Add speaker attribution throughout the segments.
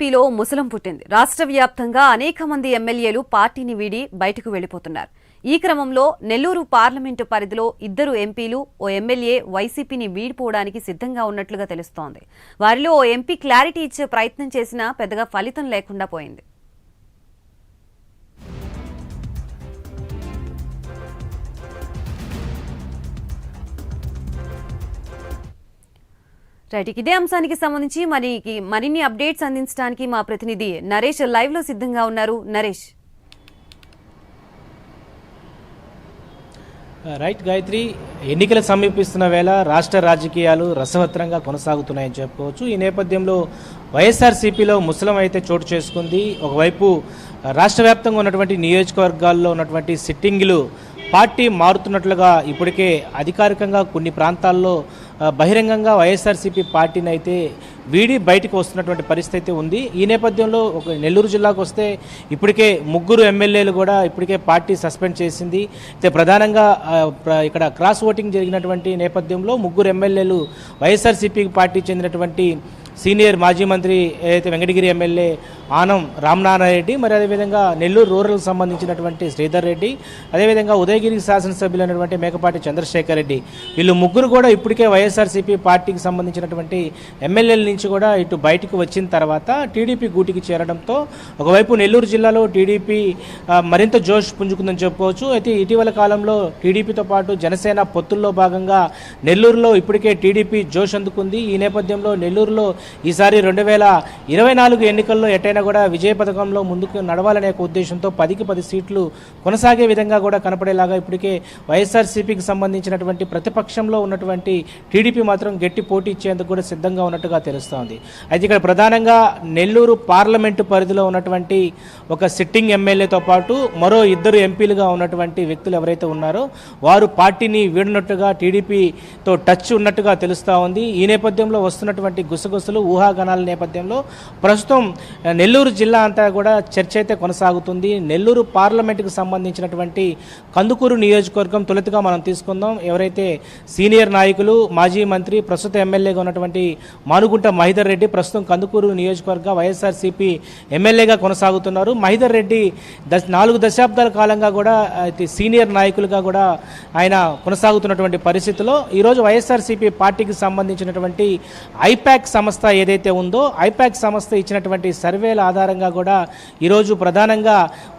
Speaker 1: టీడీపీలో ముసలం పుట్టింది. రాష్ట్ర వ్యాప్తంగా అనేక మంది ఎమ్మెల్యేలు పార్టీని వీడి బయటకు వెళ్ళిపోతున్నారు ఈ క్రమంలో నెల్లూరు పార్లమెంటు పరిధిలో ఇద్దరు ఎంపీలు ఓ ఎమ్మెల్యే వైసీపీని వీడిపోవడానికి సిద్ధంగా ఉన్నట్లుగా తెలుస్తోంది. వారిలో ఓ ఎంపీ క్లారిటీ ఇచ్చే ప్రయత్నం చేసినా పెద్దగా ఫలితం లేకుండా పోయింది. రైట్ ఇదే అంశానికి సంబంధించి మరి మరిన్ని అప్డేట్స్ అందించడానికి మా ప్రతినిధి నరేష్ లైవ్లో సిద్ధంగా ఉన్నారు. నరేష్.
Speaker 2: రైట్ గాయత్రి. ఎన్నికలు సమీపిస్తున్న వేళ రాష్ట్ర రాజకీయాలు రసవత్రంగా కొనసాగుతున్నాయని చెప్పుకోవచ్చు. ఈ నేపథ్యంలో వైఎస్ఆర్సీపీలో ముసలం అయితే చోటు చేసుకుంది. ఒకవైపు రాష్ట్ర వ్యాప్తంగా ఉన్నటువంటి నియోజకవర్గాల్లో ఉన్నటువంటి సిట్టింగ్లు పార్టీ మారుతున్నట్లుగా ఇప్పటికే అధికారికంగా కొన్ని ప్రాంతాల్లో బహిరంగంగా వైఎస్ఆర్సీపీ పార్టీని అయితే వీడి బయటకు వస్తున్నటువంటి పరిస్థితి ఉంది. ఈ నేపథ్యంలో ఒక నెల్లూరు జిల్లాకు వస్తే ఇప్పటికే ముగ్గురు ఎమ్మెల్యేలు కూడా ఇప్పటికే పార్టీ సస్పెండ్ చేసింది. అయితే ప్రధానంగా ఇక్కడ క్రాస్ ఓటింగ్ జరిగినటువంటి నేపథ్యంలో ముగ్గురు ఎమ్మెల్యేలు వైఎస్ఆర్సీపీ పార్టీ చెందినటువంటి సీనియర్ మాజీ మంత్రి ఏదైతే వెంకటగిరి ఎమ్మెల్యే ఆనం రామనారాయణ మరి అదేవిధంగా నెల్లూరు రూరల్కి సంబంధించినటువంటి శ్రీధర్ రెడ్డి అదేవిధంగా ఉదయగిరి శాసనసభ్యులు అయినటువంటి మేకపాటి చంద్రశేఖర్ రెడ్డి. వీళ్ళు ముగ్గురు కూడా ఇప్పటికే వైఎస్ఆర్సీపీ పార్టీకి సంబంధించినటువంటి ఎమ్మెల్యేల నుంచి కూడా ఇటు బయటకు వచ్చిన తర్వాత టీడీపీ గూటికి చేరడంతో ఒకవైపు నెల్లూరు జిల్లాలో టీడీపీ మరింత జోష్ పుంజుకుందని చెప్పుకోవచ్చు. అయితే ఇటీవల కాలంలో టీడీపీతో పాటు జనసేన పొత్తుల్లో భాగంగా నెల్లూరులో ఇప్పటికే టీడీపీ జోష్ అందుకుంది. ఈ నేపథ్యంలో నెల్లూరులో ఈసారి రెండు వేల ఇరవై నాలుగు ఎన్నికల్లో ఎట్టైనా కూడా విజయ పథకంలో ముందుకు నడవాలనే ఒక ఉద్దేశంతో పదికి పది సీట్లు కొనసాగే విధంగా కూడా కనపడేలాగా ఇప్పటికే వైఎస్ఆర్సీపీకి సంబంధించినటువంటి ప్రతిపక్షంలో ఉన్నటువంటి టీడీపీ మాత్రం గట్టి పోటీ ఇచ్చేందుకు కూడా సిద్ధంగా ఉన్నట్టుగా తెలుస్తోంది. అయితే ఇక్కడ ప్రధానంగా నెల్లూరు పార్లమెంటు పరిధిలో ఉన్నటువంటి ఒక సిట్టింగ్ ఎమ్మెల్యేతో పాటు మరో ఇద్దరు ఎంపీలుగా ఉన్నటువంటి వ్యక్తులు ఎవరైతే ఉన్నారో వారు పార్టీని వీడినట్టుగా టీడీపీతో టచ్ ఉన్నట్టుగా తెలుస్తూ ఉంది. ఈ నేపథ్యంలో వస్తున్నటువంటి గుసగుసలు ఊహాగానాల నేపథ్యంలో ప్రస్తుతం నెల్లూరు నెల్లూరు జిల్లా అంతా కూడా చర్చ అయితే కొనసాగుతుంది. నెల్లూరు పార్లమెంటుకు సంబంధించినటువంటి కందుకూరు నియోజకవర్గం తొలుతగా మనం తీసుకుందాం. ఎవరైతే సీనియర్ నాయకులు మాజీ మంత్రి ప్రస్తుత ఎమ్మెల్యేగా ఉన్నటువంటి మానుగుంట మహిదర్ రెడ్డి ప్రస్తుతం కందుకూరు నియోజకవర్గ వైఎస్ఆర్సీపీ ఎమ్మెల్యేగా కొనసాగుతున్నారు. మహిదర్ రెడ్డి దశ నాలుగు దశాబ్దాల కాలంగా కూడా అయితే సీనియర్ నాయకులుగా కూడా ఆయన కొనసాగుతున్నటువంటి పరిస్థితిలో. ఈరోజు వైఎస్ఆర్సీపీ పార్టీకి సంబంధించినటువంటి ఐపాక్ సంస్థ ఏదైతే ఉందో ఐపాక్ సంస్థ ఇచ్చినటువంటి సర్వేల ఆధారంగా కూడా ఈరోజు ప్రధానంగా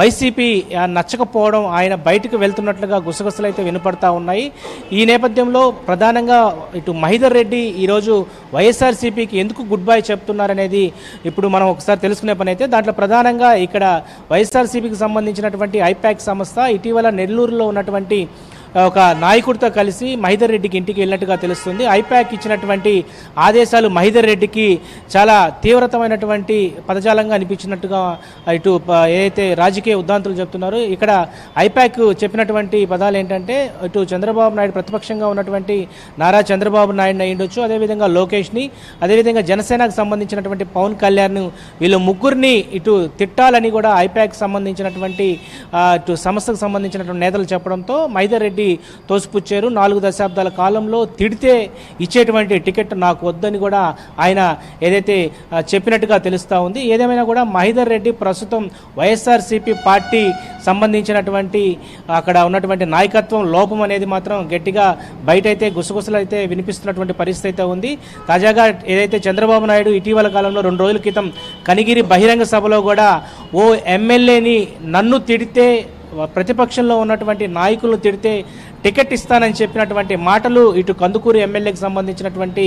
Speaker 2: వైసీపీ నచ్చకపోవడం ఆయన బయటకు వెళ్తున్నట్లుగా గుసగుసలు అయితే వినపడతా ఉన్నాయి. ఈ నేపథ్యంలో ప్రధానంగా ఇటు మహిదర్ రెడ్డి ఈరోజు వైఎస్ఆర్సీపీకి ఎందుకు గుడ్ బై చెప్తున్నారనేది ఇప్పుడు మనం ఒకసారి తెలుసుకునే పని అయితే దాంట్లో ప్రధానంగా ఇక్కడ వైఎస్ఆర్సీపీకి సంబంధించినటువంటి ఐపాక్ సంస్థ ఇటీవల నెల్లూరులో ఉన్నటువంటి ఒక నాయకుడితో కలిసి మహిదర్ రెడ్డికి ఇంటికి వెళ్ళినట్టుగా తెలుస్తుంది. ఐపాక్ ఇచ్చినటువంటి ఆదేశాలు మహిదర్ రెడ్డికి చాలా తీవ్రతమైనటువంటి పదజాలంగా అనిపించినట్టుగా ఇటు ప- ఏదైతే రాజకీయ ఉద్దాంతులు చెప్తున్నారో ఇక్కడ ఐపాక్ చెప్పినటువంటి పదాలు ఏంటంటే ఇటు చంద్రబాబు నాయుడు ప్రతిపక్షంగా ఉన్నటువంటి నారా చంద్రబాబు నాయుడు అయ్యుండొచ్చు. అదేవిధంగా లోకేష్ని అదేవిధంగా జనసేనకు సంబంధించినటువంటి పవన్ కళ్యాణ్ వీళ్ళు ముగ్గురిని ఇటు తిట్టాలని కూడా ఐపాక్ సంబంధించినటువంటి ఇటు సంస్థకు సంబంధించినటువంటి నేతలు చెప్పడంతో మైదర్ రెడ్డి తోసిపుచ్చారు. నాలుగు దశాబ్దాల కాలంలో తిడితే ఇచ్చేటువంటి టికెట్ నాకు వద్దని కూడా ఆయన ఏదైతే చెప్పినట్టుగా తెలుస్తూ ఉంది. ఏదేమైనా కూడా మహిదర్ రెడ్డి ప్రస్తుతం వైఎస్ఆర్సీపీ పార్టీ సంబంధించినటువంటి అక్కడ ఉన్నటువంటి నాయకత్వం లోపం అనేది మాత్రం గట్టిగా బయట అయితే గుసగుసలు అయితే వినిపిస్తున్నటువంటి పరిస్థితి అయితే ఉంది. తాజాగా ఏదైతే చంద్రబాబు నాయుడు ఇటీవల కాలంలో రెండు రోజుల క్రితం కనిగిరి బహిరంగ సభలో కూడా ఓ ఎమ్మెల్యేని నన్ను తిడితే ప్రతిపక్షంలో ఉన్నటువంటి నాయకులను తిడితే టికెట్ ఇస్తానని చెప్పినటువంటి మాటలు ఇటు కందుకూరు ఎమ్మెల్యేకి సంబంధించినటువంటి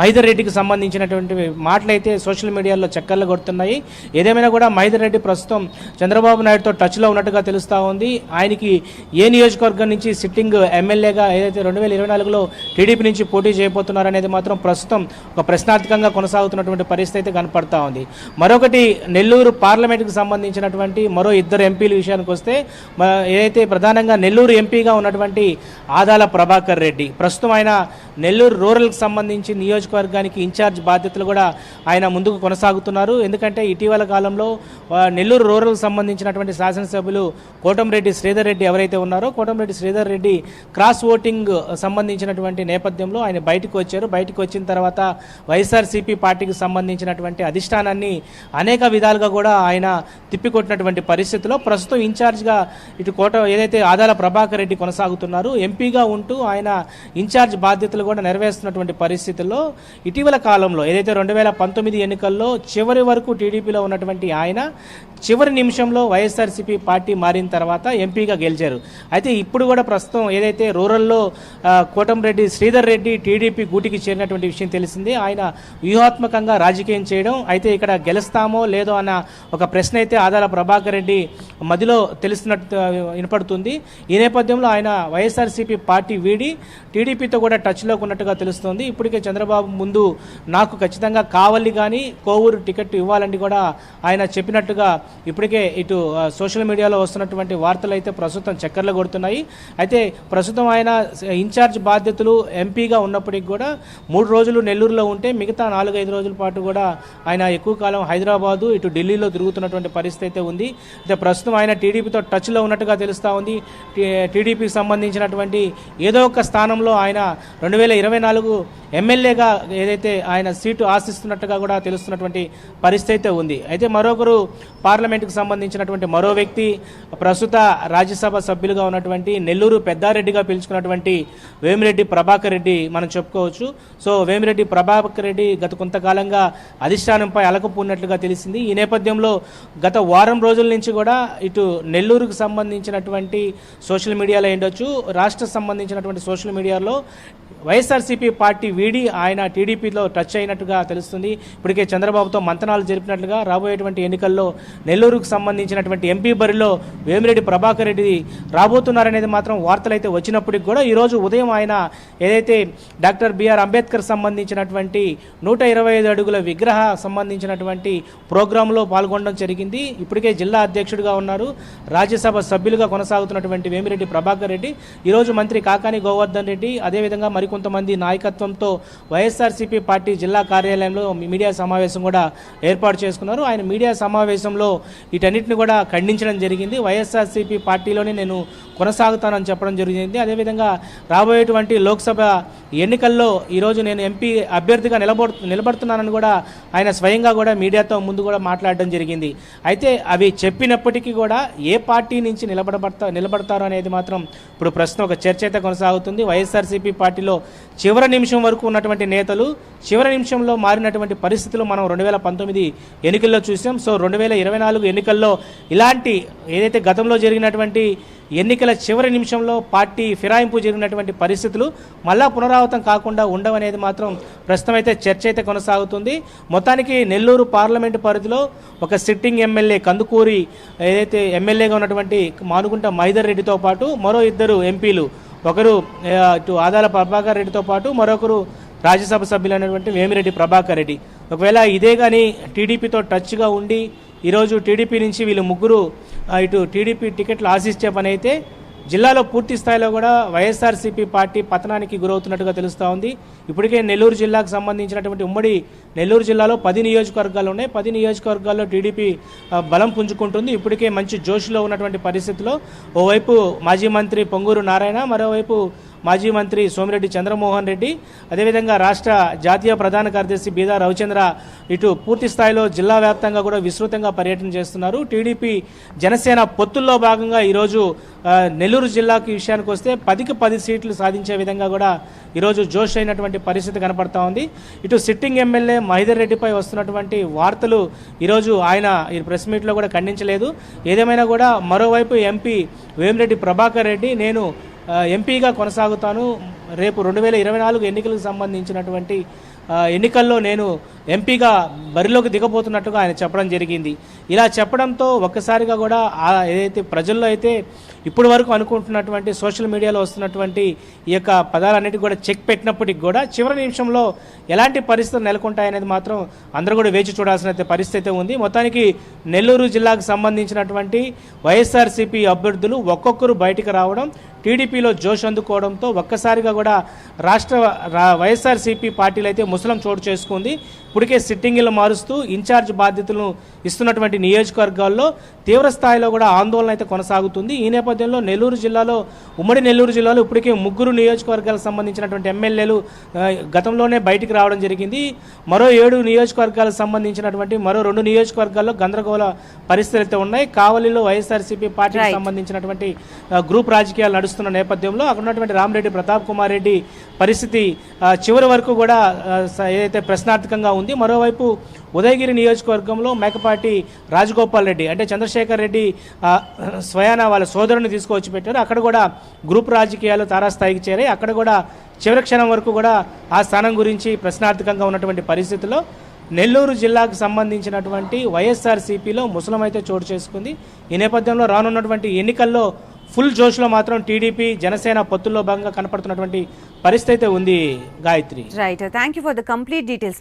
Speaker 2: మహిదర్ రెడ్డికి సంబంధించినటువంటి మాటలు అయితే సోషల్ మీడియాలో చక్కర్లు కొడుతున్నాయి. ఏదేమైనా కూడా మహిదర్ రెడ్డి ప్రస్తుతం చంద్రబాబు నాయుడుతో టచ్లో ఉన్నట్టుగా తెలుస్తూ ఉంది. ఆయనకి ఏ నియోజకవర్గం నుంచి సిట్టింగ్ ఎమ్మెల్యేగా ఏదైతే రెండు వేల ఇరవై నాలుగులో టీడీపీ నుంచి పోటీ చేయబోతున్నారు అనేది మాత్రం ప్రస్తుతం ఒక ప్రశ్నార్థకంగా కొనసాగుతున్నటువంటి పరిస్థితి అయితే కనపడతా ఉంది. మరొకటి నెల్లూరు పార్లమెంట్కి సంబంధించినటువంటి మరో ఇద్దరు ఎంపీల విషయానికి వస్తే ఏదైతే ప్రధానంగా నెల్లూరు ఎంపీగా ఉన్నటువంటి ఆదాల ప్రభాకర్ రెడ్డి. ప్రస్తుతం ఆయన నెల్లూరు రూరల్కి సంబంధించి నియోజకవర్గానికి ఇన్ఛార్జ్ బాధ్యతలు కూడా ఆయన ముందుకు కొనసాగుతున్నారు. ఎందుకంటే ఇటీవల కాలంలో నెల్లూరు రూరల్కి సంబంధించినటువంటి శాసనసభ్యులు కోటంరెడ్డి శ్రీధర్ రెడ్డి ఎవరైతే ఉన్నారో కోటంరెడ్డి శ్రీధర్ రెడ్డి క్రాస్ ఓటింగ్ సంబంధించినటువంటి నేపథ్యంలో ఆయన బయటకు వచ్చారు. బయటకు వచ్చిన తర్వాత వైఎస్ఆర్సీపీ పార్టీకి సంబంధించినటువంటి అధిష్టానాన్ని అనేక విధాలుగా కూడా ఆయన తిప్పికొట్టినటువంటి పరిస్థితిలో ప్రస్తుతం ఇన్ఛార్జ్గా ఇటు కోట ఏదైతే ఆదాల ప్రభాకర్ రెడ్డి కొనసాగుతున్నారు ఎంపీగా ఉంటూ ఆయన ఇన్ఛార్జ్ బాధ్యతలు కూడా నెరవేరుస్తున్నటువంటి పరిస్థితుల్లో ఇటీవల కాలంలో ఏదైతే రెండు వేల పంతొమ్మిది ఎన్నికల్లో చివరి వరకు టీడీపీలో ఉన్నటువంటి ఆయన చివరి నిమిషంలో వైఎస్ఆర్సీపీ పార్టీ మారిన తర్వాత ఎంపీగా గెలిచారు. అయితే ఇప్పుడు కూడా ప్రస్తుతం ఏదైతే రూరల్లో కోటంరెడ్డి శ్రీధర్ రెడ్డి టీడీపీ గూటికి చేరినటువంటి విషయం తెలిసింది. ఆయన వ్యూహాత్మకంగా రాజకీయం చేయడం అయితే ఇక్కడ గెలుస్తామో లేదో అన్న ఒక ప్రశ్న అయితే ఆదాల ప్రభాకర్ రెడ్డి మదిలో తెలుస్తున్నట్టు వినపడుతుంది. ఈ నేపథ్యంలో ఆయన వైఎస్ఆర్సీపీ పార్టీ వీడి టీడీపీతో కూడా టచ్లోకి ఉన్నట్టుగా తెలుస్తోంది. ఇప్పటికే చంద్రబాబు ముందు నాకు ఖచ్చితంగా కావలి కానీ కోవూరు టికెట్ ఇవ్వాలని కూడా ఆయన చెప్పినట్టుగా ఇప్పటికే ఇటు సోషల్ మీడియాలో వస్తున్నటువంటి వార్తలు అయితే ప్రస్తుతం చక్కర్లు కొడుతున్నాయి. అయితే ప్రస్తుతం ఆయన ఇన్ఛార్జ్ బాధ్యతలు ఎంపీగా ఉన్నప్పటికీ కూడా మూడు రోజులు నెల్లూరులో ఉంటే మిగతా నాలుగైదు రోజుల పాటు కూడా ఆయన ఎక్కువ కాలం హైదరాబాదు ఇటు ఢిల్లీలో తిరుగుతున్నటువంటి పరిస్థితి అయితే ఉంది. అయితే ప్రస్తుతం ఆయన టీడీపీతో టచ్లో ఉన్నట్టుగా తెలుస్తూ ఉంది. టీడీపీకి సంబంధించినటువంటి ఏదో ఒక స్థానంలో ఆయన రెండు వేల ఇరవై నాలుగు ఎమ్మెల్యేగా ఏదైతే ఆయన సీటు ఆశిస్తున్నట్టుగా కూడా తెలుస్తున్నటువంటి పరిస్థితి అయితే ఉంది. అయితే మరొకరు పార్లమెంటుకు సంబంధించినటువంటి మరో వ్యక్తి ప్రస్తుత రాజ్యసభ సభ్యులుగా ఉన్నటువంటి నెల్లూరు పెద్దారెడ్డిగా పిలుచుకున్నటువంటి వేమిరెడ్డి ప్రభాకర్ రెడ్డి మనం చెప్పుకోవచ్చు. సో వేమిరెడ్డి ప్రభాకర్ రెడ్డి గత కొంతకాలంగా అధిష్టానంపై అలకపోయినట్లుగా తెలిసింది. ఈ నేపథ్యంలో గత వారం రోజుల నుంచి కూడా ఇటు నెల్లూరుకు సంబంధించినటువంటి సోషల్ మీడియాలో ఉండొచ్చు. రాష్ట్ర సంబంధించినటువంటి సోషల్ మీడియాలో వైఎస్ఆర్సీపీ పార్టీ వీడి ఆయన టీడీపీలో టచ్ అయినట్టుగా తెలుస్తుంది. ఇప్పటికే చంద్రబాబుతో మంతనాలు జరిపినట్లుగా రాబోయేటువంటి ఎన్నికల్లో నెల్లూరుకు సంబంధించినటువంటి ఎంపీ బరిలో వేమిరెడ్డి ప్రభాకర్ రెడ్డి రాబోతున్నారనేది మాత్రం వార్తలు అయితే వచ్చినప్పటికి కూడా ఈరోజు ఉదయం ఆయన ఏదైతే డాక్టర్ బిఆర్ అంబేద్కర్ సంబంధించినటువంటి నూట ఇరవై ఐదు అడుగుల విగ్రహ సంబంధించినటువంటి ప్రోగ్రాంలో పాల్గొనడం జరిగింది. ఇప్పటికే జిల్లా అధ్యక్షుడిగా ఉన్నారు. రాజ్యసభ సభ్యులుగా కొనసాగుతున్నటువంటి వేమిరెడ్డి ప్రభాకర్ రెడ్డి. ఈరోజు మంత్రి కాకాని గోవర్ధన్ రెడ్డి అదేవిధంగా మరికొంతమంది నాయకత్వంతో వైఎస్ఆర్సీపీ పార్టీ జిల్లా కార్యాలయంలో మీడియా సమావేశం కూడా ఏర్పాటు చేసుకున్నారు. ఆయన మీడియా సమావేశంలో వీటన్నిటిని కూడా ఖండించడం జరిగింది. వైఎస్ఆర్సీపీ పార్టీలోనే నేను కొనసాగుతానని చెప్పడం జరిగింది. అదేవిధంగా రాబోయేటువంటి లోక్సభ ఎన్నికల్లో ఈరోజు నేను ఎంపీ అభ్యర్థిగా నిలబడు నిలబడుతున్నానని కూడా ఆయన స్వయంగా కూడా మీడియాతో ముందు కూడా మాట్లాడడం జరిగింది. అయితే అవి చెప్పినప్పటికీ కూడా ఏ పార్టీ నుంచి నిలబడబడతా నిలబడతారు అనేది మాత్రం ఇప్పుడు ప్రశ్న. ఒక చర్చ అయితే కొనసాగుతుంది. వైఎస్ఆర్సీపీ పార్టీలో చివరి నిమిషం వరకు ఉన్నటువంటి నేతలు చివరి నిమిషంలో మారినటువంటి పరిస్థితులు మనం రెండు వేల పంతొమ్మిది ఎన్నికల్లో చూసాం. సో రెండు వేల ఇరవై నాలుగు ఎన్నికల్లో ఇలాంటి ఏదైతే గతంలో జరిగినటువంటి ఎన్నికల చివరి నిమిషంలో పార్టీ ఫిరాయింపు జరిగినటువంటి పరిస్థితులు మళ్ళా పునరావృతం కాకుండా ఉండవనేది మాత్రం ప్రస్తుతం అయితే చర్చ అయితే కొనసాగుతుంది. మొత్తానికి నెల్లూరు పార్లమెంటు పరిధిలో ఒక సిట్టింగ్ ఎమ్మెల్యే కందుకూరి ఏదైతే ఎమ్మెల్యేగా ఉన్నటువంటి మానుగుంట మైదర్ రెడ్డితో పాటు మరో ఇద్దరు ఎంపీలు ఒకరు ఇటు ఆదాల ప్రభాకర్ రెడ్డితో పాటు మరొకరు రాజ్యసభ సభ్యులైనటువంటి వేమిరెడ్డి ప్రభాకర్ రెడ్డి. ఒకవేళ ఇదే కానీ టీడీపీతో టచ్గా ఉండి ఈరోజు టీడీపీ నుంచి వీళ్ళు ముగ్గురు ఇటు టీడీపీ టికెట్లు ఆశించే పని అయితే జిల్లాలో పూర్తి స్థాయిలో కూడా వైఎస్ఆర్సీపీ పార్టీ పతనానికి గురవుతున్నట్టుగా తెలుస్తూ ఉంది. ఇప్పటికే నెల్లూరు జిల్లాకు సంబంధించినటువంటి ఉమ్మడి నెల్లూరు జిల్లాలో పది నియోజకవర్గాలు ఉన్నాయి. పది నియోజకవర్గాల్లో టీడీపీ బలం పుంజుకుంటుంది. ఇప్పటికే మంచి జోష్లో ఉన్నటువంటి పరిస్థితిలో ఓవైపు మాజీ మంత్రి పొంగూరు నారాయణ మరోవైపు మాజీ మంత్రి సోమిరెడ్డి చంద్రమోహన్ రెడ్డి అదేవిధంగా రాష్ట్ర జాతీయ ప్రధాన కార్యదర్శి బీదా రవిచంద్ర ఇటు పూర్తి స్థాయిలో జిల్లా వ్యాప్తంగా కూడా విస్తృతంగా పర్యటన చేస్తున్నారు. టీడీపీ జనసేన పొత్తుల్లో భాగంగా ఈరోజు నెల్లూరు జిల్లాకి విషయానికి వస్తే పదికి పది సీట్లు సాధించే విధంగా కూడా ఈరోజు జోష్ అయినటువంటి పరిస్థితి కనపడతా ఉంది. ఇటు సిట్టింగ్ ఎమ్మెల్యే మహిదర్ రెడ్డిపై వస్తున్నటువంటి వార్తలు ఈరోజు ఆయన ఈ ప్రెస్ మీట్లో కూడా ఖండించలేదు. ఏదేమైనా కూడా మరోవైపు ఎంపీ వేమిరెడ్డి ప్రభాకర్ రెడ్డి నేను ఎంపీగా కొనసాగుతాను. రేపు రెండు వేల ఇరవై నాలుగు ఎన్నికలకు సంబంధించినటువంటి ఎన్నికల్లో నేను ఎంపీగా బరిలోకి దిగబోతున్నట్టుగా ఆయన చెప్పడం జరిగింది. ఇలా చెప్పడంతో ఒక్కసారిగా కూడా ఏదైతే ప్రజల్లో అయితే ఇప్పటి వరకు అనుకుంటున్నటువంటి సోషల్ మీడియాలో వస్తున్నటువంటి ఈ యొక్క పదాలన్నిటి కూడా చెక్ పెట్టినప్పటికి కూడా చివరి నిమిషంలో ఎలాంటి పరిస్థితులు నెలకొంటాయనేది మాత్రం అందరూ కూడా వేచి చూడాల్సిన అయితే పరిస్థితి అయితే ఉంది. మొత్తానికి నెల్లూరు జిల్లాకు సంబంధించినటువంటి వైఎస్ఆర్సీపీ అభ్యర్థులు ఒక్కొక్కరు బయటకు రావడం టీడీపీలో జోష్ అందుకోవడంతో ఒక్కసారిగా కూడా రాష్ట్ర వైఎస్ఆర్సీపీ పార్టీలు అయితే ముసలం చోటు చేసుకుంది. ఇప్పటికే సిట్టింగ్లు మారుస్తూ ఇన్ఛార్జ్ బాధ్యతలను ఇస్తున్నటువంటి నియోజకవర్గాల్లో తీవ్ర స్థాయిలో కూడా ఆందోళన అయితే కొనసాగుతుంది. ఈ నేపథ్యంలో నెల్లూరు జిల్లాలో ఉమ్మడి నెల్లూరు జిల్లాలో ఇప్పటికే ముగ్గురు నియోజకవర్గాలకు సంబంధించినటువంటి ఎమ్మెల్యేలు గతంలోనే బయటికి రావడం జరిగింది. మరో ఏడు నియోజకవర్గాలకు సంబంధించినటువంటి మరో రెండు నియోజకవర్గాల్లో గందరగోళ పరిస్థితులు అయితే ఉన్నాయి. కావలిలో వైఎస్ఆర్సీపీ పార్టీకి. సంబంధించినటువంటి గ్రూప్ రాజకీయాలు చేస్తున్న నేపథ్యంలో అక్కడ ఉన్నటువంటి రామరెడ్డి ప్రతాప్ కుమార్ రెడ్డి పరిస్థితి చివరి వరకు కూడా ఏదైతే ప్రశ్నార్థకంగా ఉంది మరోవైపు ఉదయగిరి నియోజకవర్గంలో మేకపాటి రాజగోపాల్ రెడ్డి అంటే చంద్రశేఖర్ రెడ్డి స్వయాన వాళ్ళ సోదరుని తీసుకువచ్చి పెట్టారు. అక్కడ కూడా గ్రూప్ రాజకీయాలు తారాస్థాయికి చేరాయి. అక్కడ కూడా చివరి క్షణం వరకు కూడా ఆ స్థానం గురించి ప్రశ్నార్థకంగా ఉన్నటువంటి పరిస్థితుల్లో నెల్లూరు జిల్లాకు సంబంధించినటువంటి వైఎస్ఆర్సీపీలో ముసలం అయితే చోటు చేసుకుంది. ఈ నేపథ్యంలో రానున్నటువంటి ఎన్నికల్లో ఫుల్ జోష్లో మాత్రం టీడీపీ జనసేన పొత్తుల్లో భాగంగా కనపడుతున్నటువంటి పరిస్థితి అయితే ఉంది Gayatri.
Speaker 1: Right thank you for the complete details